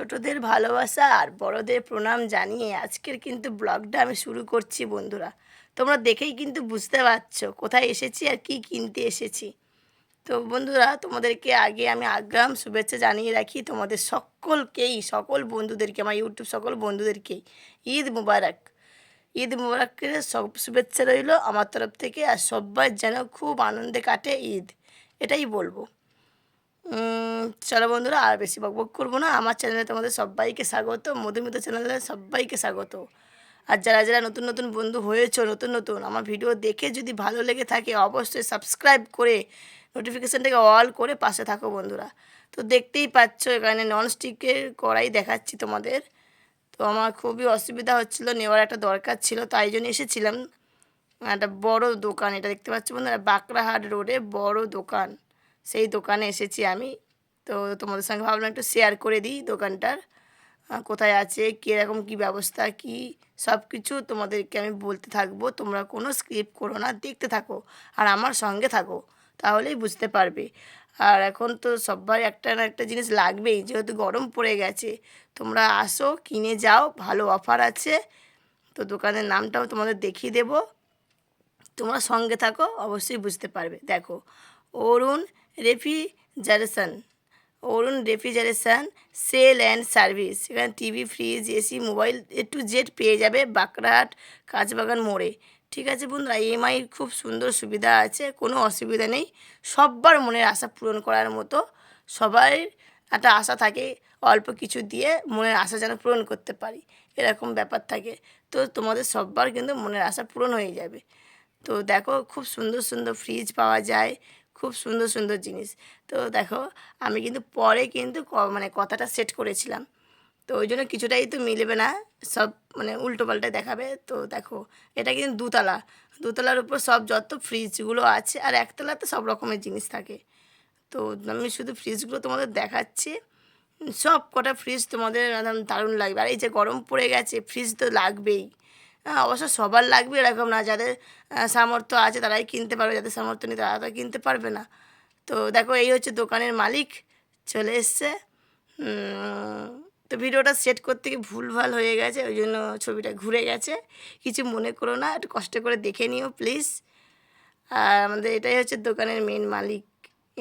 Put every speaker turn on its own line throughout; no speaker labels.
ছোটদের ভালোবাসা আর বড়দের প্রণাম জানিয়ে আজকের কিন্তু ব্লগটা আমি শুরু করছি বন্ধুরা। তোমরা দেখেই কিন্তু বুঝতে পারছ কোথায় এসেছি আর কি কিনতে এসেছি। তো বন্ধুরা, তোমাদেরকে আগে আমি আগ্রাম শুভেচ্ছা জানিয়ে রাখি তোমাদের সকলকেই, সকল বন্ধুদেরকে, আমার ইউটিউব সকল বন্ধুদেরকেই ঈদ মুবারক। ঈদ মুবারকের সব শুভেচ্ছা রইল আমার তরফ থেকে আর সবাই যেন খুব আনন্দে কাটে ঈদ, এটাই বলব। চলো বন্ধুরা, আর বেশি বকবক করব না। আমার চ্যানেলে তোমাদের সবাইকে স্বাগত, মধুমিতা চ্যানেলে সবাইকে স্বাগত। আর যারা যারা নতুন নতুন বন্ধু হয়েছো, নতুন নতুন, আমার ভিডিও দেখে যদি ভালো লেগে থাকে, অবশ্যই সাবস্ক্রাইব করে নোটিফিকেশানটাকে অল করে পাশে থাকো বন্ধুরা। তো দেখতেই পাচ্ছ, এখানে ননস্টিকের কড়াই দেখাচ্ছি তোমাদের। তো আমার খুবই অসুবিধা হচ্ছিল, নেওয়ার একটা দরকার ছিল, তাই জন্য এসেছিলাম। একটা বড় দোকান, এটা দেখতে পাচ্ছ বন্ধুরা, বাঁকড়াহাট রোডে বড় দোকান। সেই দোকানে এসেছি আমি। তো তোমাদের সঙ্গে ভাবলাম একটু শেয়ার করে দিই দোকানটার কোথায় আছে, কীরকম, কী ব্যবস্থা, কী সব কিছু তোমাদেরকে আমি বলতে থাকব। তোমরা কোনো স্ক্রিপ্ট করো না, দেখতে থাকো আর আমার সঙ্গে থাকো, তাহলেই বুঝতে পারবে। আর এখন তো সবাই একটা না একটা জিনিস লাগবেই, যেহেতু গরম পড়ে গেছে। তোমরা আসো, কিনে যাও, ভালো অফার আছে। তো দোকানের নামটাও তোমাদের দেখিয়ে দেবো। তোমরা সঙ্গে থাকো, অবশ্যই বুঝতে পারবে। দেখো, Arun refrigeration Arun refrigeration sale and service. এখানে TV, fridge, AC, mobile A to Z পেয়ে যাবে বাঁকড়াহাট কাঁচবাগান মোড়ে। ঠিক আছে বন্ধুরা ইএমআই খুব সুন্দর সুবিধা আছে, কোনো অসুবিধা নেই। সব্বার মনের আশা পূরণ করার মতো সবাই একটা আশা থাকে, অল্প কিছু দিয়ে মনের আশা যেন পূরণ করতে পারি, এরকম ব্যাপার থাকে। তো তোমাদের সব্বার কিন্তু মনের আশা পূরণ হয়ে যাবে। তো দেখো, খুব সুন্দর সুন্দর ফ্রিজ পাওয়া যায় খুব সুন্দর সুন্দর জিনিস। তো দেখো, আমি কিন্তু পরে কিন্তু মানে কথাটা সেট করেছিলাম। তো ওই জন্য কিছুটাই তো মিলবে না, সব মানে উল্টো পাল্টা দেখাবে। তো দেখো, এটা কিন্তু দুতলা। দুতলার উপর সব যত ফ্রিজগুলো আছে, আর একতলাতে সব রকমের জিনিস থাকে। তো আমি শুধু ফ্রিজগুলো তোমাদের দেখাচ্ছি। সব কটা ফ্রিজ তোমাদের দারুণ লাগবে। আর এই যে গরম পড়ে গেছে ফ্রিজ তো লাগবেই। অবশ্য সবার লাগবে এরকম না। যাদের সামর্থ্য আছে তারাই কিনতে পারবে, যাদের সামর্থ্য নেই তারা তো কিনতে পারবে না। তো দেখো, এই হচ্ছে দোকানের মালিক চলে এসছে। তো ভিডিওটা সেট করতে গিয়ে ভুলভাল হয়ে গেছে, ওই জন্য ছবিটা ঘুরে গেছে। কিছু মনে করো না, একটু কষ্ট করে দেখে নিও প্লিজ আর আমাদের এটাই হচ্ছে দোকানের মেন মালিক,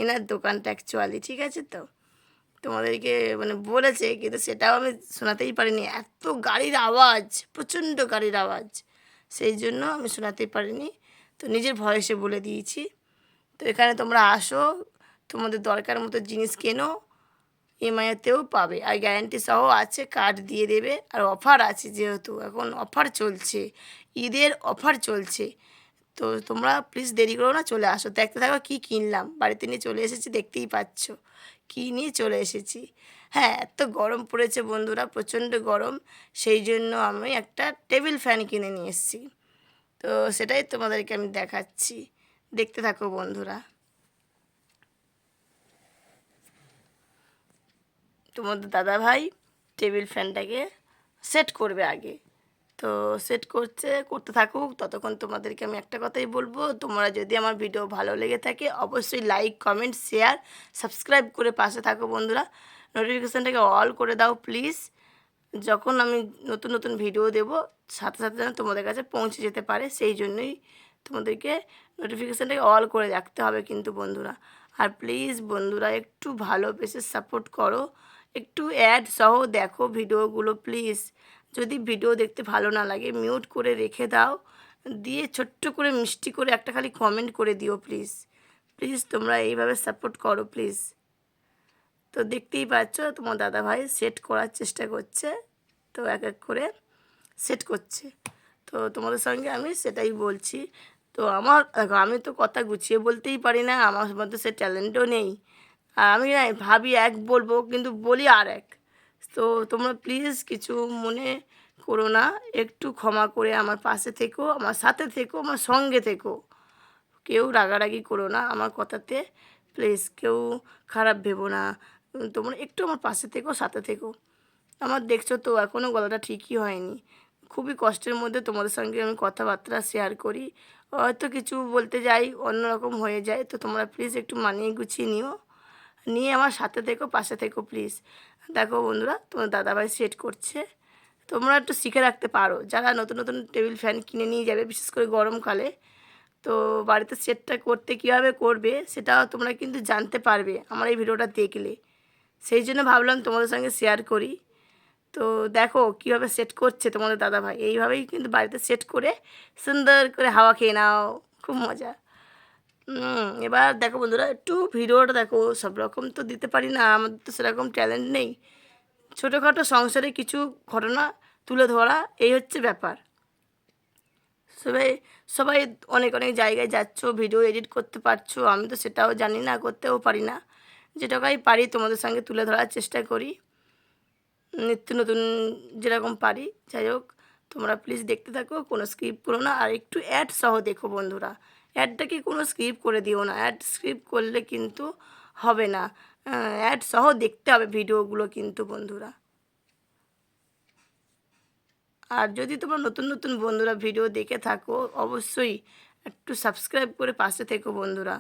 এনার দোকানটা অ্যাকচুয়ালি ঠিক আছে তো? তোমাদেরকে মানে বলেছে, কিন্তু সেটাও আমি শোনাতেই পারিনি। এত গাড়ির আওয়াজ, প্রচণ্ড গাড়ির আওয়াজ। সেই জন্য আমি শোনাতেই পারিনি। তো নিজের ভয়েসে বলে দিয়েছি। তো এখানে তোমরা আসো, তোমাদের দরকার মতো জিনিস কেনো এমআইতেও পাবে। আর গ্যারান্টি সহ আছে, কার্ড দিয়ে দেবে। আর অফার আছে যেহেতু, এখন অফার চলছে। ঈদের অফার চলছে। তো তোমরা প্লিজ দেরি করো না, চলে আসো। দেখতে থাকো কী কিনলাম। বাড়িতে নিয়ে চলে এসেছি, দেখতেই পাচ্ছ। কী নিয়ে চলে এসেছি? হ্যাঁ এত গরম পড়েছে বন্ধুরা, প্রচণ্ড গরম। সেই জন্য আমি একটা টেবিল ফ্যান কিনে নিয়ে এসেছি। তো সেটাই তোমাদেরকে আমি দেখাচ্ছি। দেখতে থাকো বন্ধুরা। তোমাদের দাদা ভাই টেবিল ফ্যানটাকে সেট করবে আগে। তো সেট করছে, করতে থাকুক। ততক্ষণ তোমাদেরকে আমি একটা কথাই বলব, তোমরা যদি আমার ভিডিও ভালো লেগে থাকে, অবশ্যই লাইক কমেন্ট শেয়ার সাবস্ক্রাইব করে পাশে থাকো বন্ধুরা। নোটিফিকেশানটাকে অল করে দাও প্লিজ যখন আমি নতুন নতুন ভিডিও দেব, সাথে সাথে যেন তোমাদের কাছে পৌঁছে যেতে পারে, সেই জন্যই তোমাদেরকে নোটিফিকেশানটাকে অল করে রাখতে হবে কিন্তু বন্ধুরা। আর প্লিজ বন্ধুরা, একটু ভালোবেসে সাপোর্ট করো। একটু অ্যাড সহ দেখো ভিডিওগুলো প্লিজ যদি ভিডিও দেখতে ভালো না লাগে মিউট করে রেখে দাও। দিয়ে ছোট্ট করে মিষ্টি করে একটা খালি কমেন্ট করে দিও প্লিজ প্লিজ তোমরা এইভাবে সাপোর্ট করো প্লিজ তো দেখতেই পাচ্ছ, তোমার দাদা ভাই সেট করার চেষ্টা করছে। তো এক এক করে সেট করছে। তো তোমাদের সঙ্গে আমি সেটাই বলছি। তো আমার আমি তো কথা গুছিয়ে বলতেই পারি না, আমার মধ্যে সে ট্যালেন্টও নেই। আর আমি না ভাবি এক বলব, কিন্তু বলি আর এক। তো তোমরা প্লিজ কিছু মনে করো না। একটু ক্ষমা করে আমার পাশে থেকো, আমার সাথে থেকো, আমার সঙ্গে থেকো। কেউ রাগারাগি করো না আমার কথাতে। প্লিজ কেউ খারাপ ভেবো না। তোমরা একটু আমার পাশে থেকো, সাথে থেকো। আমার দেখছ তো এখনও গলাটা ঠিকই হয়নি। খুবই কষ্টের মধ্যে তোমাদের সঙ্গে আমি কথাবার্তা শেয়ার করি। হয়তো কিছু বলতে যাই, অন্যরকম হয়ে যায়। তো তোমরা প্লিজ একটু মানিয়ে গুছিয়ে নিও। নিয়ে আমার সাথে থেকো, পাশে থেকো প্লিজ দেখো বন্ধুরা, তোমার দাদাভাই সেট করছে। তোমরা একটু শিখে রাখতে পারো। যারা নতুন নতুন টেবিল ফ্যান কিনে নিয়ে যাবে, বিশেষ করে গরমকালে তো বাড়িতে সেটটা করতে কীভাবে করবে সেটাও তোমরা কিন্তু জানতে পারবে আমার এই ভিডিওটা দেখলে। সেই জন্য ভাবলাম তোমাদের সঙ্গে শেয়ার করি। তো দেখো কীভাবে সেট করছে তোমাদের দাদাভাই। এইভাবেই কিন্তু বাড়িতে সেট করে সুন্দর করে হাওয়া খেয়ে নাও। খুব মজা। এবার দেখো বন্ধুরা, একটু ভিডিওটা দেখো, সব রকম তো দিতে পারি না, আমাদের তো সেরকম ট্যালেন্ট নেই। ছোটোখাটো সংসারে কিছু ঘটনা তুলে ধরা, এই হচ্ছে ব্যাপার। সবাই সবাই অনেক অনেক জায়গায় যাচ্ছ, ভিডিও এডিট করতে পারছ, আমি তো সেটাও জানি না, করতেও পারি না। যেটাকাই পারি তোমাদের সঙ্গে তুলে ধরার চেষ্টা করি। নিত্য নতুন যেরকম পারি, যাই হোক, তোমরা প্লিজ দেখতে থাকো, কোনো স্কিপ করো না, আর একটু অ্যাড সহ দেখো বন্ধুরা। অ্যাডটাকে কোনো স্কিপ করে দিও না। অ্যাড স্কিপ করলে কিন্তু হবে না। অ্যাড সহ দেখতে হবে ভিডিওগুলো কিন্তু বন্ধুরা। আর যদি তোমরা নতুন নতুন বন্ধুরা ভিডিও দেখে থাকো, অবশ্যই একটু সাবস্ক্রাইব করে পাশে থেকো বন্ধুরা।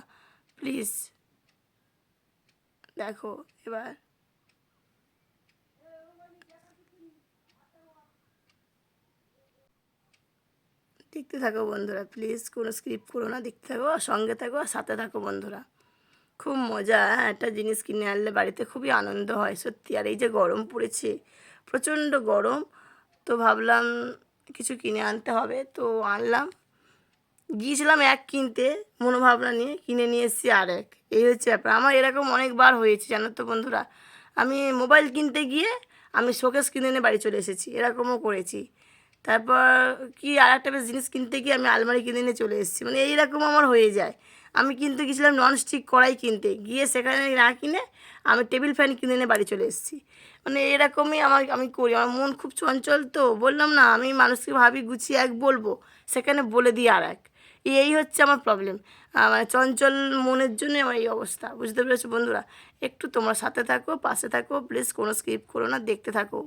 প্লিজ দেখো, এবার দেখতে থাকো বন্ধুরা প্লিজ কোনো স্ক্রিপ্ট করো না, দেখতে থাকো, আর সঙ্গে থাকো, আর সাথে থাকো বন্ধুরা। খুব মজা হ্যাঁ একটা জিনিস কিনে আনলে বাড়িতে খুবই আনন্দ হয়, সত্যি। আর এই যে গরম পড়েছে, প্রচণ্ড গরম, তো ভাবলাম কিছু কিনে আনতে হবে, তো আনলাম। গিয়েছিলাম এক কিনতে, মনোভাবনা নিয়ে কিনে নিয়ে এসেছি আর এক এই হচ্ছে ব্যাপার। আমার এরকম অনেকবার হয়েছে, জানো তো বন্ধুরা। আমি মোবাইল কিনতে গিয়ে আমি শোকেস কিনে এনে বাড়ি চলে এসেছি, এরকমও করেছি। তারপর কি আর একটা জিনিস কিনতে গিয়ে আমি আলমারি কিনে নিয়ে চলে এসেছি। মানে এইরকম আমার হয়ে যায়। আমি কিনতে গেছিলাম ননস্টিক কড়াই কিনতে। গিয়ে সেখানে না কিনে আমি টেবিল ফ্যান কিনে এনে বাড়ি চলে এসেছি। মানে এরকমই আমার, আমি করি। আমার মন খুব চঞ্চল তো। বললাম না, আমি মানুষকে ভাবি গুছিয়ে এক বলব। সেখানে বলে দিই আর এক। এই হচ্ছে আমার প্রবলেম মানে চঞ্চল মনের জন্য আমার এই অবস্থা। বুঝতে পেরেছ বন্ধুরা? একটু তোমার সাথে থাকো, পাশে থাকো প্লিজ কোনো স্কিপ করো না, দেখতে থাকো।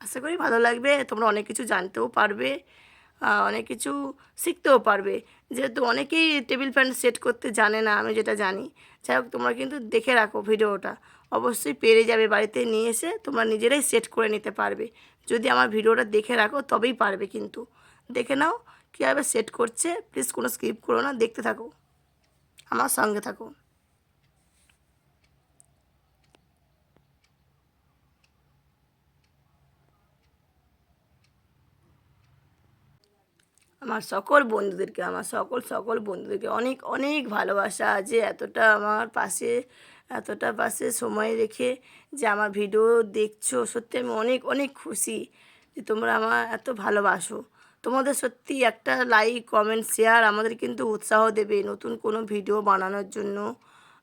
আশা করি ভালো লাগবে, তোমরা অনেক কিছু জানতেও পারবে অনেক কিছু শিখতেও পারবে। যেহেতু অনেকেই টেবিল ফ্যান সেট করতে জানে না, আমি যেটা জানি। যাই হোক, তোমরা কিন্তু দেখে রাখো ভিডিওটা। অবশ্যই পেরে যাবে বাড়িতে নিয়ে এসে, তোমরা নিজেরাই সেট করে নিতে পারবে। যদি আমার ভিডিওটা দেখে রাখো, তবেই পারবে কিন্তু। দেখে নাও, কীভাবে সেট করছে, প্লিজ কোনো স্কিপ করো না, দেখতে থাকো। আমার সঙ্গে থাকো। আমার সকল বন্ধুদেরকে, আমার সকল সকল বন্ধুদেরকে অনেক অনেক ভালোবাসা যে এতটা আমার পাশে, এতটা পাশে সময় রেখে যে আমার ভিডিও দেখছ। সত্যি আমি অনেক অনেক খুশি যে তোমরা আমার এত ভালোবাসো। তোমাদের সত্যি একটা লাইক কমেন্ট শেয়ার আমাদের কিন্তু উৎসাহ দেবে নতুন কোনো ভিডিও বানানোর জন্য।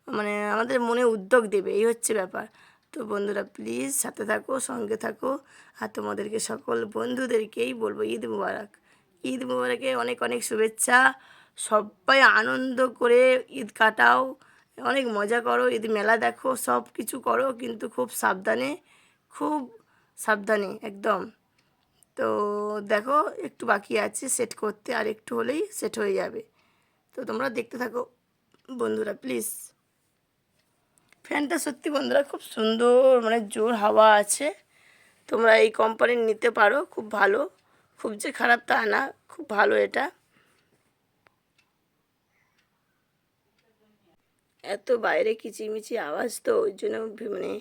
মানে আমাদের মনে উদ্যোগ দেবে, এই হচ্ছে ব্যাপার। তো বন্ধুরা প্লিজ সাথে থাকো, সঙ্গে থাকো। আর তোমাদেরকে সকল বন্ধুদেরকেই বলব ঈদ মুবারক। ঈদ মুবারকে অনেক অনেক শুভেচ্ছা। সবাই আনন্দ করে ঈদ কাটাও। অনেক মজা করো, ঈদ মেলা দেখো, সব কিছু করো, কিন্তু খুব সাবধানে খুব সাবধানে, একদম। তো দেখো, একটু বাকি আছে সেট করতে আর একটু হলেই সেট হয়ে যাবে। তো তোমরা দেখতে থাকো, বন্ধুরা প্লিজ ফ্যানটা সত্যি বন্ধুরা খুব সুন্দর মানে জোর হাওয়া আছে। তোমরা এই কোম্পানির নিতে পারো, খুব ভালো। খুব যে খারাপ তা না, খুব ভালো এটা। এত বাইরে কিচিমিচি আওয়াজ তো, ওই জন্য মানে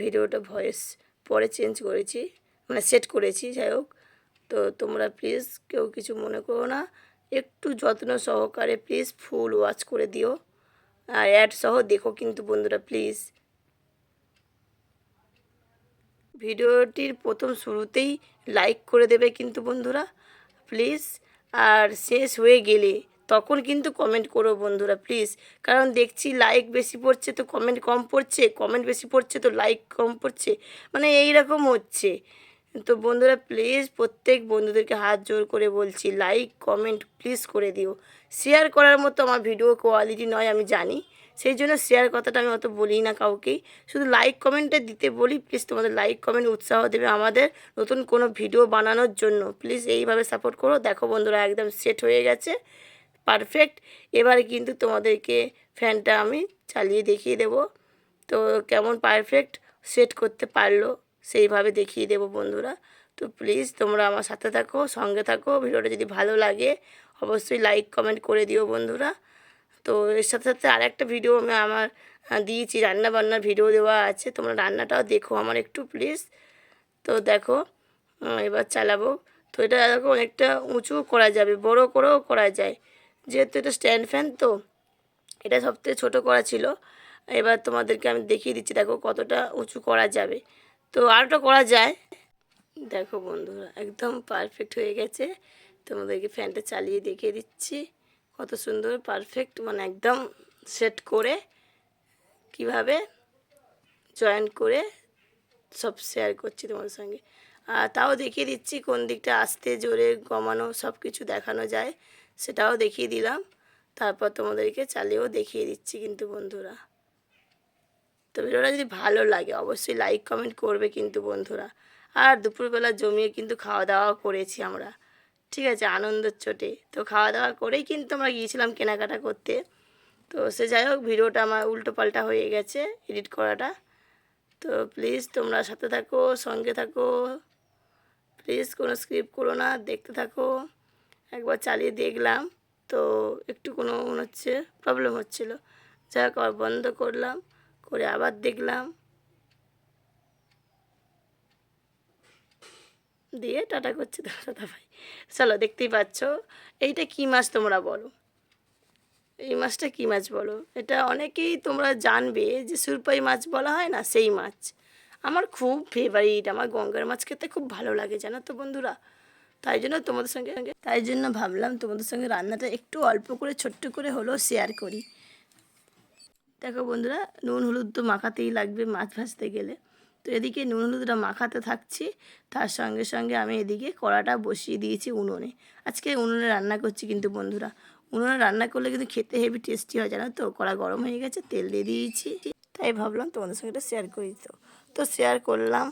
ভিডিওটা ভয়েস পরে চেঞ্জ করেছি মানে সেট করেছি, যাই হোক। তো তোমরা প্লিজ কেউ কিছু মনে করো না, একটু যত্ন সহকারে প্লিজ ফুল ওয়াচ করে দিও। আর অ্যাড সহ দেখো কিন্তু বন্ধুরা প্লিজ ভিডিওটির প্রথম শুরুতেই লাইক করে দেবে কিন্তু বন্ধুরা প্লিজ আর শেষ হয়ে গেলে তখন কিন্তু কমেন্ট করো বন্ধুরা প্লিজ কারণ দেখছি লাইক বেশি পড়ছে তো কমেন্ট কম পড়ছে কমেন্ট বেশি পড়ছে তো লাইক কম পড়ছে মানে এই রকম হচ্ছে। তো বন্ধুরা প্লিজ প্রত্যেক বন্ধুদেরকে হাত জোর করে বলছি লাইক কমেন্ট প্লিজ করে দিও। শেয়ার করার মতো আমার ভিডিও কোয়ালিটি নয়, আমি জানি। সেই জন্য শেয়ার কথাটা আমি অত বলি না কাউকেই। শুধু লাইক কমেন্টটা দিতে বলি প্লিজ তোমাদের লাইক কমেন্ট উৎসাহ দেবে আমাদের নতুন কোনো ভিডিও বানানোর জন্য। প্লিজ এইভাবে সাপোর্ট করো। দেখো বন্ধুরা, একদম সেট হয়ে গেছে। পারফেক্ট এবার কিন্তু তোমাদেরকে ফ্যানটা আমি চালিয়ে দেখিয়ে দেবো। তো কেমন পারফেক্ট সেট করতে পারল, সেইভাবে দেখিয়ে দেবো বন্ধুরা। তো প্লিজ তোমরা আমার সাথে থাকো, সঙ্গে থাকো। ভিডিওটা যদি ভালো লাগে, অবশ্যই লাইক কমেন্ট করে দিও বন্ধুরা। তো এর সাথে সাথে আর একটা ভিডিও আমি আমার দিয়েছি রান্না বান্নার ভিডিও দেওয়া আছে। তোমরা রান্নাটাও দেখো আমার একটু প্লিজ তো দেখো এবার চালাবো। তো এটা দেখো অনেকটা উঁচু করা যাবে, বড় করেও করা যায়। যেহেতু এটা স্ট্যান্ড ফ্যান তো, এটা সবথেকে ছোটো করা ছিল। এবার তোমাদেরকে আমি দেখিয়ে দিচ্ছি, দেখো কতটা উঁচু করা যাবে। তো আরটা করা যায়। দেখো বন্ধুরা, একদম পারফেক্ট হয়ে গেছে। তোমাদেরকে ফ্যানটা চালিয়ে দেখিয়ে দিচ্ছি। কত সুন্দর পারফেক্ট মানে একদম সেট করে কীভাবে জয়েন করে সব শেয়ার করছি তোমাদের সঙ্গে। আর তাও দেখিয়ে দিচ্ছি কোন দিকটা আস্তে জোরে কমানো সব কিছু দেখানো যায়, সেটাও দেখিয়ে দিলাম। তারপর তোমাদেরকে চালিয়েও দেখিয়ে দিচ্ছি কিন্তু বন্ধুরা। তো ভিডিওটা যদি ভালো লাগে, অবশ্যই লাইক কমেন্ট করবে কিন্তু বন্ধুরা। আর দুপুরবেলা জমিয়ে কিন্তু খাওয়া দাওয়া করেছি আমরা। ঠিক আছে, আনন্দের চোটে। তো খাওয়া দাওয়া করেই কিন্তু আমরা গিয়েছিলাম কেনাকাটা করতে। তো সে যাই হোক, ভিডিওটা আমার উল্টো পাল্টা হয়ে গেছে, এডিট করাটা। তো প্লিজ তোমরা সাথে থাকো, সঙ্গে থাকো। প্লিজ কোনো স্ক্রিপ্ট করো না, দেখতে থাকো। একবার চালিয়ে দেখলাম, তো একটু কোনো মনে হচ্ছে প্রবলেম হচ্ছিল। যাই হোক বন্ধ করলাম, করে আবার দেখলাম। দিয়ে টাটা করছে দাদা ভাই চলো, দেখতেই পাচ্ছ। এইটা কী মাছ তোমরা বলো? এই মাছটা কী মাছ বলো? এটা অনেকেই তোমরা জানবে যে সুরপাই মাছ বলা হয় না, সেই মাছ। আমার খুব ফেভারিট আমার গঙ্গার মাছ খেতে খুব ভালো লাগে, জানো তো বন্ধুরা? তাই জন্য তোমাদের সঙ্গে, তাই জন্য ভাবলাম তোমাদের সঙ্গে রান্নাটা একটু অল্প করে, ছোট্ট করে হলেও শেয়ার করি। দেখো বন্ধুরা, নুন, হলুদ তো মাখাতেই লাগবে মাছ ভাজতে গেলে। তো এদিকে নুন হলুদটা মাখাতে থাকছি। তার সঙ্গে সঙ্গে আমি এদিকে কড়াটা বসিয়ে দিয়েছি উনুনে। আজকে উনুনে রান্না করছি কিন্তু বন্ধুরা। উনুনে রান্না করলে কিন্তু খেতে হেভি টেস্টি হয়, জানো তো? কড়া গরম হয়ে গেছে, তেল দিয়ে দিয়েছি। তাই ভাবলাম তোমাদের সঙ্গে এটা শেয়ার করি তো। তো শেয়ার করলাম।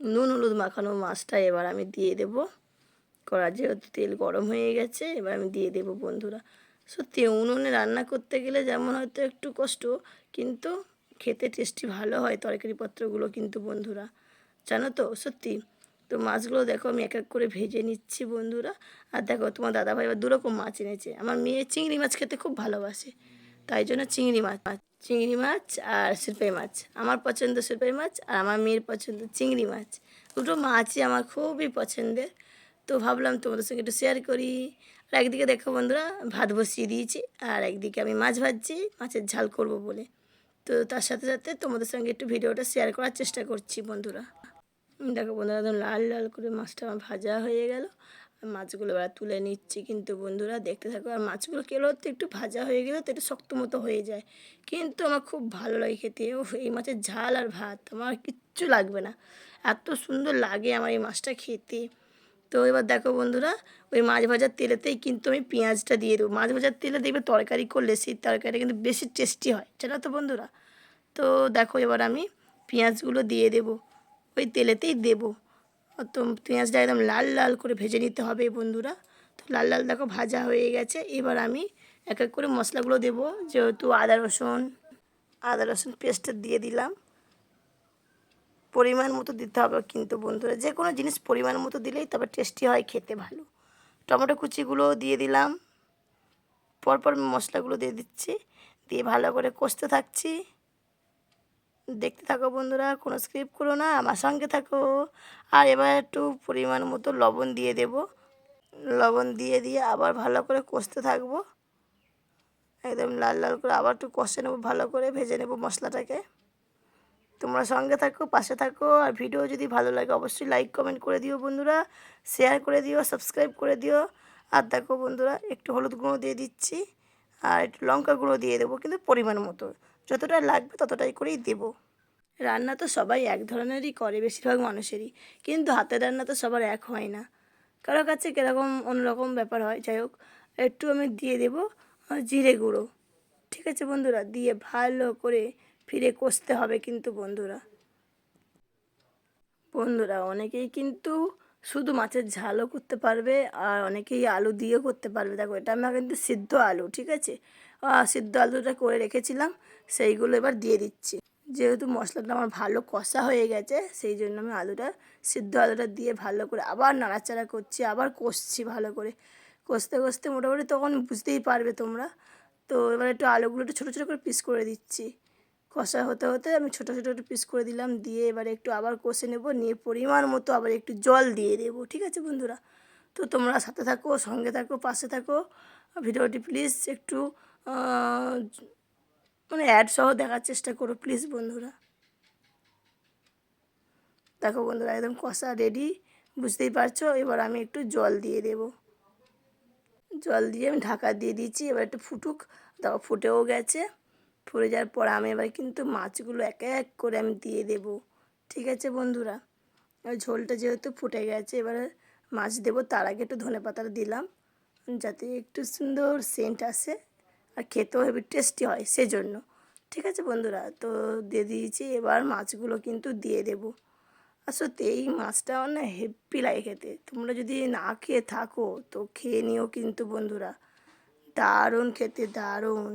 নুন হলুদ মাখানো মাছটা এবার আমি দিয়ে দেবো। কড়া যেহেতু তেল গরম হয়ে গেছে, এবার আমি দিয়ে দেবো বন্ধুরা। সত্যি, উনুনে রান্না করতে গেলে যেমন হয়তো একটু কষ্ট, কিন্তু খেতে টেস্টি ভালো হয় তরকারিপত্রগুলো কিন্তু বন্ধুরা। জানো তো? সত্যি। তো মাছগুলো দেখো, আমি এক এক করে ভেজে নিচ্ছি বন্ধুরা। আর দেখো, তোমার দাদা দাদাভাই এবার দুরকম মাছ এনেছে। আমার মেয়ে চিংড়ি মাছ খেতে খুব ভালোবাসে। তাই জন্য চিংড়ি মাছ চিংড়ি মাছ আর শিল্পাই মাছ। আমার পছন্দ শিল্পাই মাছ আর আমার মেয়ের পছন্দ চিংড়ি মাছ। দুটো মাছই আমার খুবই পছন্দের। তো ভাবলাম তোমাদের সঙ্গে একটু শেয়ার করি। আর একদিকে দেখো বন্ধুরা, ভাত বসিয়ে দিয়েছি। আর একদিকে আমি মাছ ভাজছি, মাছের ঝাল করব বলে। তো তার সাথে সাথে তোমাদের সঙ্গে একটু ভিডিওটা শেয়ার করার চেষ্টা করছি বন্ধুরা। দেখো বন্ধুরা, একদম লাল লাল করে মাছটা আমার ভাজা হয়ে গেল। আর মাছগুলো এবার তুলে নিচ্ছি কিন্তু বন্ধুরা, দেখতে থাকো, আর মাছগুলো কেলো তো একটু ভাজা হয়ে গেলে তো একটু শক্ত মতো হয়ে যায়। কিন্তু আমার খুব ভালো লাগে খেতে। ও এই মাছের ঝাল আর ভাত, আমার কিচ্ছু লাগবে না। এত সুন্দর লাগে আমার এই মাছটা খেতে। তো এবার দেখো বন্ধুরা, ওই মাছ ভাজার তেলেতেই কিন্তু আমি পেঁয়াজটা দিয়ে দেবো। মাছ ভাজার তেলে দেখবে তরকারি করলে সেই তরকারিটা কিন্তু বেশি টেস্টি হয়, জানো তো বন্ধুরা? তো দেখো এবার আমি পেঁয়াজগুলো দিয়ে দেবো, ওই তেলেতেই দেবো। তো পেঁয়াজটা একদম লাল লাল করে ভেজে নিতে হবে বন্ধুরা। তো লাল লাল দেখো ভাজা হয়ে গেছে, এবার আমি এক এক করে মশলাগুলো দেবো, যেহেতু আদা রসুন আদা রসুন পেস্টটা দিয়ে দিলাম। পরিমাণ মতো দিতে হবে কিন্তু বন্ধুরা, যে কোনো জিনিস পরিমাণ মতো দিলেই তবে টেস্টি হয়, খেতে ভালো। টমেটো কুচিগুলো দিয়ে দিলাম। পরপর মশলাগুলো দিয়ে দিচ্ছি। দিয়ে ভালো করে কষতে থাকছি। দেখতে থাকো বন্ধুরা, কোনো স্ক্রিপ্ট করো না, আমার সঙ্গে থাকো। আর এবার একটু পরিমাণ মতো লবণ দিয়ে দেব। লবণ দিয়ে দিয়ে আবার ভালো করে কষতে থাকব। একদম লাল লাল করে আবার একটু কষে নেব, ভালো করে ভেজে নেব মশলাটাকে। তোমরা সঙ্গে থাকো, পাশে থাকো। আর ভিডিও যদি ভালো লাগে, অবশ্যই লাইক কমেন্ট করে দিও বন্ধুরা। শেয়ার করে দিও সাবস্ক্রাইব করে দিও। আর দেখো বন্ধুরা, একটু হলুদ গুঁড়ো দিয়ে দিচ্ছি। আর একটু লঙ্কা গুঁড়ো দিয়ে দেবো, কিন্তু পরিমাণ মতো। যতটা লাগবে ততটাই করেই দেবো। রান্না তো সবাই এক ধরনেরই করে, বেশিরভাগ মানুষেরই। কিন্তু হাতের রান্না তো সবার এক হয় না। কারও কাছে কীরকম অন্যরকম ব্যাপার হয়, যাই হোক, একটু আমি দিয়ে দেবো জিরে গুঁড়ো। ঠিক আছে বন্ধুরা, দিয়ে ভালো করে ফিরে কষতে হবে কিন্তু বন্ধুরা। বন্ধুরা, অনেকেই কিন্তু শুধু মাছের ঝালও করতে পারবে আর অনেকেই আলু দিয়েও করতে পারবে। দেখো, এটা আমার কিন্তু সিদ্ধ আলু, ঠিক আছে? সিদ্ধ আলুটা করে রেখেছিলাম, সেইগুলো এবার দিয়ে দিচ্ছি। যেহেতু মশলাটা আমার ভালো কষা হয়ে গেছে, সেই জন্য আমি আলুটা, সিদ্ধ আলুটা দিয়ে ভালো করে আবার নাড়াচাড়া করছি, আবার কষছি ভালো করে। কষতে কষতে মোটামুটি তখন বুঝতেই পারবে তোমরা। তো এবার একটু আলুগুলো একটু ছোটো ছোটো করে পিস করে দিচ্ছি। কষা হতে হতে আমি ছোটো ছোটো একটু পিস করে দিলাম। দিয়ে এবারে একটু আবার কষে নেব, নিয়ে পরিমাণ মতো আবার একটু জল দিয়ে দেবো, ঠিক আছে বন্ধুরা? তো তোমরা সাথে থাকো, সঙ্গে থাকো, পাশে থাকো। ভিডিওটি প্লিজ একটু মানে অ্যাড সহ দেখার চেষ্টা করো প্লিজ বন্ধুরা। দেখো বন্ধুরা, একদম কষা রেডি বুঝতেই পারছ? এবার আমি একটু জল দিয়ে দেব। জল দিয়ে আমি ঢাকা দিয়ে দিচ্ছি, এবার একটু ফুটুক, দেখো ফুটেও গেছে। ফুটে যাওয়ার পর আমি এবার কিন্তু মাছগুলো এক এক করে আমি দিয়ে দেব। ঠিক আছে বন্ধুরা? ঝোলটা যেহেতু ফুটে গেছে, এবারে মাছ দেবো, তার আগে একটু ধনে পাতাটা দিলাম, যাতে একটু সুন্দর সেন্ট আসে আর খেতেও হেবি টেস্টি হয় সেজন্য। ঠিক আছে বন্ধুরা? তো দিয়ে দিয়েছি, এবার মাছগুলো কিন্তু দিয়ে দেবো। আর সত্যি এই মাছটা না হেব্বি লাগে খেতে। তোমরা যদি না খেয়ে থাকো, তো খেয়ে নিও কিন্তু বন্ধুরা। দারুণ খেতে, দারুণ।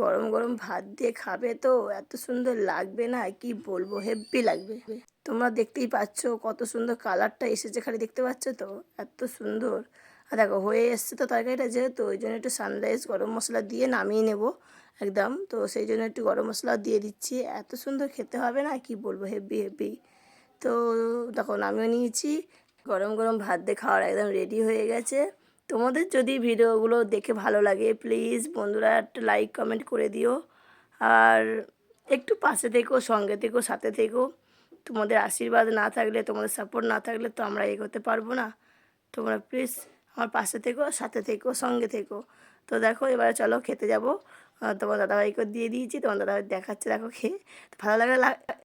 গরম গরম ভাত দিয়ে খাবে তো? এত সুন্দর লাগবে না? কি বলব? হেব্বি লাগবে। তোমরা দেখতেই পাচ্ছ কত সুন্দর কালারটা এসেছে খালি দেখতে পাচ্ছ তো? এত সুন্দর। আর দেখো, হয়ে এসছে তো তরকারিটা যেহেতু, ওই জন্য একটু সানরাইজ গরম মশলা দিয়ে নামিয়ে নেব একদম। তো সেই জন্য একটু গরম মশলা দিয়ে দিচ্ছি। এত সুন্দর খেতে হবে না? কি বলব? হেব্বি হেব্বি। তো দেখো, নামিয়ে নিয়েছি। গরম গরম ভাত দিয়ে খাওয়ার একদম রেডি হয়ে গেছে। তোমাদের যদি ভিডিওগুলো দেখে ভালো লাগে প্লিজ বন্ধুরা একটা লাইক কমেন্ট করে দিও। আর একটু পাশে থেকো, সঙ্গে থেকো, সাথে থেকো। তোমাদের আশীর্বাদ না থাকলে, তোমাদের সাপোর্ট না থাকলে তো আমরা এগোতে পারব না। তোমরা প্লিজ আমার পাশে থেকো, সাথে থেকো, সঙ্গে থেকো। তো দেখো, এবারে চলো খেতে যাব। তোমার দাদাভাইকে দিয়ে দিয়েছি, তোমার দাদাভাই দেখাচ্ছে, দেখো খেয়ে। ভালো লাগলে লা-